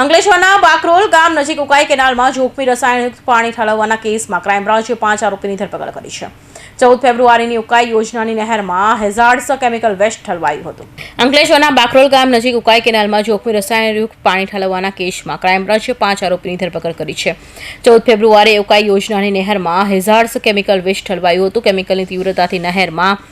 અંકલેશ્વરના બાકરોલ ગામ નજીક ઉકાઈ કેનાલમાં જોખમી રસાયણયુક્ત પાણી ઠાલવવાના કેસમાં ક્રાઇમ બ્રાન્ચે પાંચ આરોપીની ધરપકડ કરી છે. ચૌદ ફેબ્રુઆરીની ઉકાઈ યોજનાની નહેરમાં હેઝાર્ડસ કેમિકલ વેસ્ટ ઠલવાયું હતું. અંકલેશ્વરના બાકરોલ ગામ નજીક ઉકાઈ કેનાલમાં જોખમી રસાયણયુક્ત પાણી ઠાલવવાના કેસમાં ક્રાઇમ બ્રાન્ચે પાંચ આરોપીની ધરપકડ કરી છે. ચૌદ ફેબ્રુઆરીએ ઉકાઈ યોજનાની નહેરમાં હેઝાર્ડસ કેમિકલ વેસ્ટ ઠલવાયું હતું. કેમિકલની તીવ્રતાથી નહેરમાં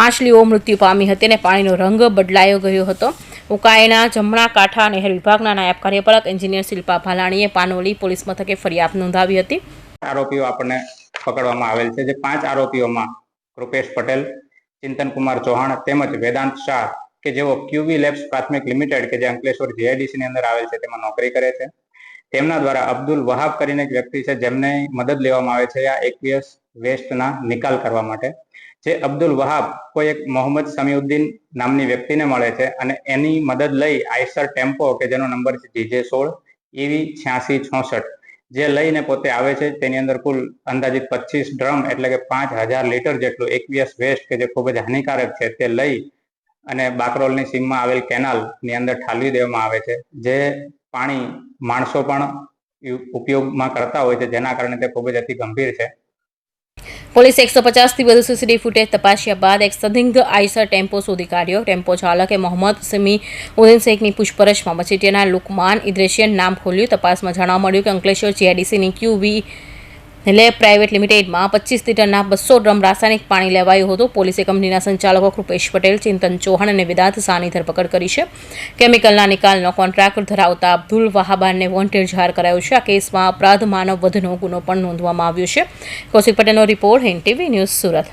માછલીઓ મૃત્યુ પામી હતી અને પાણીનો રંગ બદલાયો ગયો હતો. ઉકાઈના જમણા કાંઠા નહેર વિભાગના નાયબ કાર્યપાલક એન્જિનિયર શિલ્પા ભાલાણીએ પાનોલી પોલીસ મથકે ફરિયાદ નોંધાવી હતી. આરોપીઓ આપણને પકડવામાં આવેલ છે. જે પાંચ આરોપીઓમાં કૃપેશ પટેલ ચિંતનકુમાર ચૌહાણ તેમજ વેદાંત શાહ કે જેઓ ક્યુવી લેબ્સ પ્રાથમિક લિમિટેડ કે જે અંકલેશ્વર જીઆઈડીસીની અંદર આવેલ છે તેમાં નોકરી કરે છે. તેમના દ્વારા અબ્દુલ વહાબ કરીને એક વ્યક્તિ છે જેમને મદદ લેવામાં આવે છે. આ એકવીએસ વેસ્ટના નિકાલ કરવા માટે. જે અબ્દુલ વહાબ કોઈ એક મોહમ્મદ સમીઉદ્દીન નામની વ્યક્તિને મળે છે અને એની મદદ લઈ આઈસર ટેમ્પો, કે જેનો નંબર છે જીજે સોળ, ઈવી છ્યાસી છોસઠ, જે લઈને પોતે આવે છે, તેની અંદર કુલ અંદાજિત પચીસ ડ્રમ, એટલે કે પાંચ હજાર લીટર જેટલું એકવીસ વેસ્ટ, કે જે ખૂબ જ હાનિકારક છે, તે લઈ અને બાકરોલની સીમમાં આવેલ કેનાલની અંદર ઠાલવી દેવામાં આવે છે. જે પાણી માણસો પણ ઉપયોગમાં કરતા હોય છે, જેના કારણે તે ખૂબ જ અતિ ગંભીર છે. પોલીસે એકસો પચાસથી વધુ સીસીટીવી ફૂટેજ તપાસ્યા બાદ એક સંદિગ્ધ આઈસર ટેમ્પો શોધી કાઢ્યો. ટેમ્પો ચાલકે મોહમ્મદ સમી ઉદીન શેખની પૂછપરછમાં મચીટિયાના લુકમાન ઇદ્રેશિયન નામ ખોલ્યું. તપાસમાં જાણવા મળ્યું કે અંકલેશ્વર જીઆઈડીસીની ક્યુવી લેબ પ્રાઇવેટ લિમિટેડમાં પચીસ લીટરના બસો ડ્રમ રાસાયણિક પાણી લેવાયું હતું. પોલીસે કંપનીના સંચાલકો કૃપેશ પટેલ, ચિંતન ચૌહાણ અને વેદાંત સાની ધરપકડ કરી છે. કેમિકલના નિકાલનો કોન્ટ્રાક્ટ ધરાવતા અબ્દુલ વહાબાનને વોન્ટેડ જાહેર કરાયો છે. આ કેસમાં અપરાધ માનવ વધનો ગુનો પણ નોંધવામાં આવ્યો છે. કૌશિક પટેલનો report Hind TV news Surat.